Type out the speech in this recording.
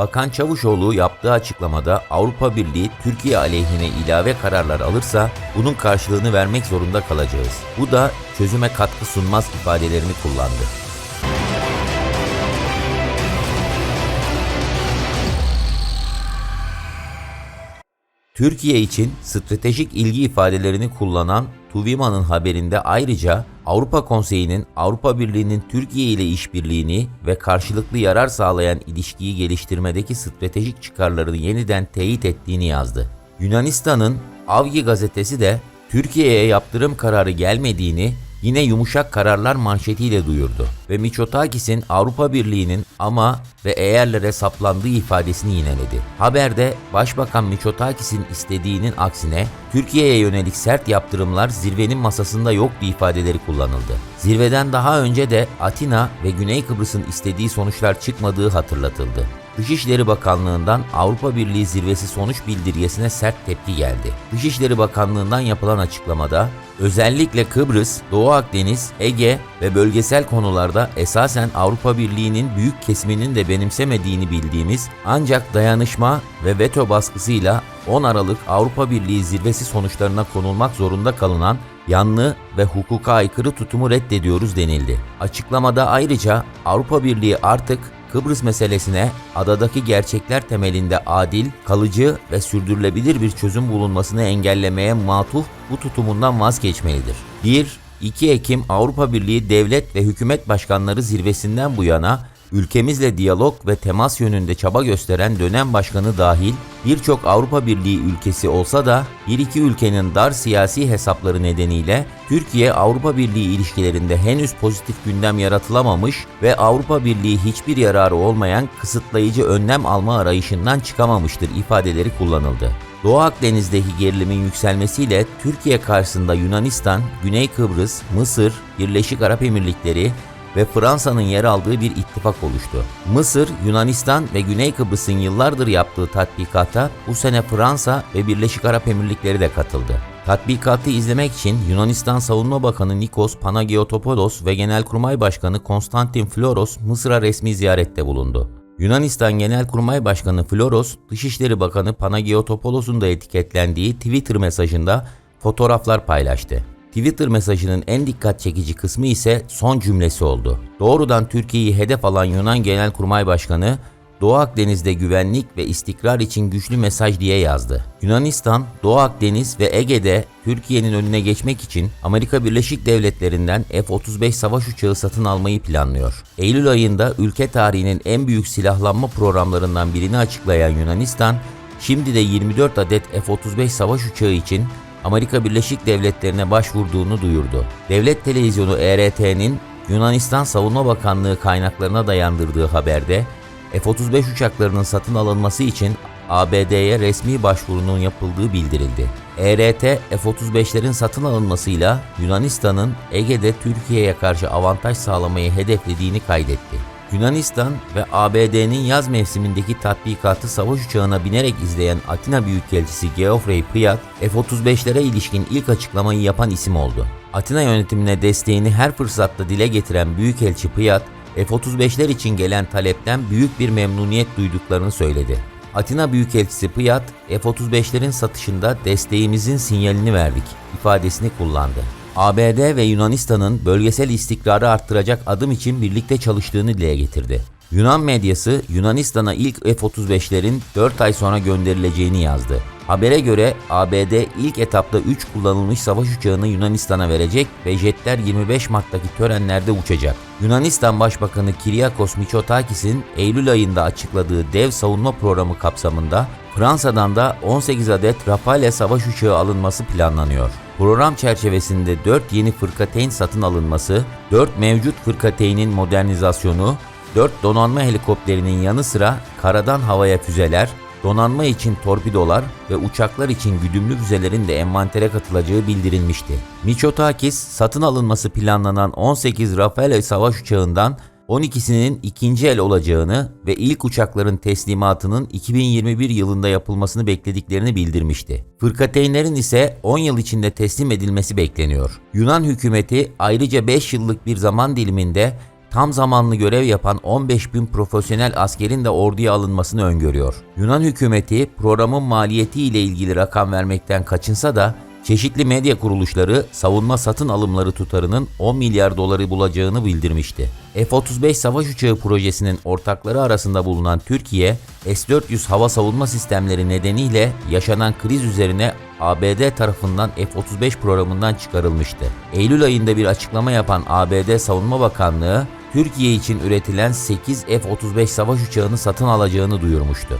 Bakan Çavuşoğlu yaptığı açıklamada Avrupa Birliği Türkiye aleyhine ilave kararlar alırsa bunun karşılığını vermek zorunda kalacağız. Bu da çözüme katkı sunmaz ifadelerini kullandı. Türkiye için stratejik ilgi ifadelerini kullanan Tuvima'nın haberinde ayrıca Avrupa Konseyi'nin Avrupa Birliği'nin Türkiye ile işbirliğini ve karşılıklı yarar sağlayan ilişkiyi geliştirmedeki stratejik çıkarlarını yeniden teyit ettiğini yazdı. Yunanistan'ın Avgi gazetesi de Türkiye'ye yaptırım kararı gelmediğini yine yumuşak kararlar manşetiyle duyurdu ve Miçotakis'in Avrupa Birliği'nin ama ve eğerlere saplandığı ifadesini yineledi. Haberde Başbakan Miçotakis'in istediğinin aksine Türkiye'ye yönelik sert yaptırımlar zirvenin masasında yoktu ifadeleri kullanıldı. Zirveden daha önce de Atina ve Güney Kıbrıs'ın istediği sonuçlar çıkmadığı hatırlatıldı. Dışişleri Bakanlığı'ndan Avrupa Birliği zirvesi sonuç bildirgesine sert tepki geldi. Dışişleri Bakanlığı'ndan yapılan açıklamada özellikle Kıbrıs, Doğu Akdeniz, Ege ve bölgesel konularda esasen Avrupa Birliği'nin büyük kesiminin de benimsemediğini bildiğimiz ancak dayanışma ve veto baskısıyla 10 Aralık Avrupa Birliği zirvesi sonuçlarına konulmak zorunda kalınan yanlı ve hukuka aykırı tutumu reddediyoruz denildi. Açıklamada ayrıca Avrupa Birliği artık Kıbrıs meselesine adadaki gerçekler temelinde adil, kalıcı ve sürdürülebilir bir çözüm bulunmasını engellemeye matuf bu tutumundan vazgeçmelidir. 1. 2 Ekim Avrupa Birliği Devlet ve Hükümet Başkanları zirvesinden bu yana ülkemizle diyalog ve temas yönünde çaba gösteren dönem başkanı dahil birçok Avrupa Birliği ülkesi olsa da bir iki ülkenin dar siyasi hesapları nedeniyle Türkiye Avrupa Birliği ilişkilerinde henüz pozitif gündem yaratılamamış ve Avrupa Birliği hiçbir yararı olmayan kısıtlayıcı önlem alma arayışından çıkamamıştır ifadeleri kullanıldı. Doğu Akdeniz'deki gerilimin yükselmesiyle Türkiye karşısında Yunanistan, Güney Kıbrıs, Mısır, Birleşik Arap Emirlikleri ve Fransa'nın yer aldığı bir ittifak oluştu. Mısır, Yunanistan ve Güney Kıbrıs'ın yıllardır yaptığı tatbikata bu sene Fransa ve Birleşik Arap Emirlikleri de katıldı. Tatbikatı izlemek için Yunanistan Savunma Bakanı Nikos Panagiotopoulos ve Genelkurmay Başkanı Konstantin Floros Mısır'a resmi ziyarette bulundu. Yunanistan Genelkurmay Başkanı Floros, Dışişleri Bakanı Panagiotopoulos'un da etiketlendiği Twitter mesajında fotoğraflar paylaştı. Twitter mesajının en dikkat çekici kısmı ise son cümlesi oldu. Doğrudan Türkiye'yi hedef alan Yunan Genelkurmay Başkanı, Doğu Akdeniz'de güvenlik ve istikrar için güçlü mesaj diye yazdı. Yunanistan, Doğu Akdeniz ve Ege'de Türkiye'nin önüne geçmek için Amerika Birleşik Devletleri'nden F-35 savaş uçağı satın almayı planlıyor. Eylül ayında ülke tarihinin en büyük silahlanma programlarından birini açıklayan Yunanistan, şimdi de 24 adet F-35 savaş uçağı için Amerika Birleşik Devletleri'ne başvurduğunu duyurdu. Devlet televizyonu ERT'nin Yunanistan Savunma Bakanlığı kaynaklarına dayandırdığı haberde F-35 uçaklarının satın alınması için ABD'ye resmi başvurunun yapıldığı bildirildi. ERT, F-35'lerin satın alınmasıyla Yunanistan'ın Ege'de Türkiye'ye karşı avantaj sağlamayı hedeflediğini kaydetti. Yunanistan ve ABD'nin yaz mevsimindeki tatbikatı savaş uçağına binerek izleyen Atina Büyükelçisi Geoffrey Piyat, F-35'lere ilişkin ilk açıklamayı yapan isim oldu. Atina yönetimine desteğini her fırsatta dile getiren Büyükelçi Piyat, F-35'ler için gelen talepten büyük bir memnuniyet duyduklarını söyledi. Atina Büyükelçisi Piyat, F-35'lerin satışında desteğimizin sinyalini verdik ifadesini kullandı. ABD ve Yunanistan'ın bölgesel istikrarı arttıracak adım için birlikte çalıştığını dile getirdi. Yunan medyası Yunanistan'a ilk F-35'lerin 4 ay sonra gönderileceğini yazdı. Habere göre ABD ilk etapta 3 kullanılmış savaş uçağını Yunanistan'a verecek ve jetler 25 Mart'taki törenlerde uçacak. Yunanistan Başbakanı Kyriakos Mitsotakis'in Eylül ayında açıkladığı dev savunma programı kapsamında Fransa'dan da 18 adet Rafale savaş uçağı alınması planlanıyor. Program çerçevesinde 4 yeni fırkateyn satın alınması, 4 mevcut fırkateynin modernizasyonu, 4 donanma helikopterinin yanı sıra karadan havaya füzeler, donanma için torpidolar ve uçaklar için güdümlü füzelerin de envantere katılacağı bildirilmişti. Miçotakis, satın alınması planlanan 18 Rafale savaş uçağından 12'sinin ikinci el olacağını ve ilk uçakların teslimatının 2021 yılında yapılmasını beklediklerini bildirmişti. Fırkateynlerin ise 10 yıl içinde teslim edilmesi bekleniyor. Yunan hükümeti ayrıca 5 yıllık bir zaman diliminde tam zamanlı görev yapan 15 bin profesyonel askerin de orduya alınmasını öngörüyor. Yunan hükümeti programın maliyeti ile ilgili rakam vermekten kaçınsa da çeşitli medya kuruluşları savunma satın alımları tutarının 10 milyar doları bulacağını bildirmişti. F-35 savaş uçağı projesinin ortakları arasında bulunan Türkiye, S-400 hava savunma sistemleri nedeniyle yaşanan kriz üzerine ABD tarafından F-35 programından çıkarılmıştı. Eylül ayında bir açıklama yapan ABD Savunma Bakanlığı, Türkiye için üretilen 8 F-35 savaş uçağını satın alacağını duyurmuştu.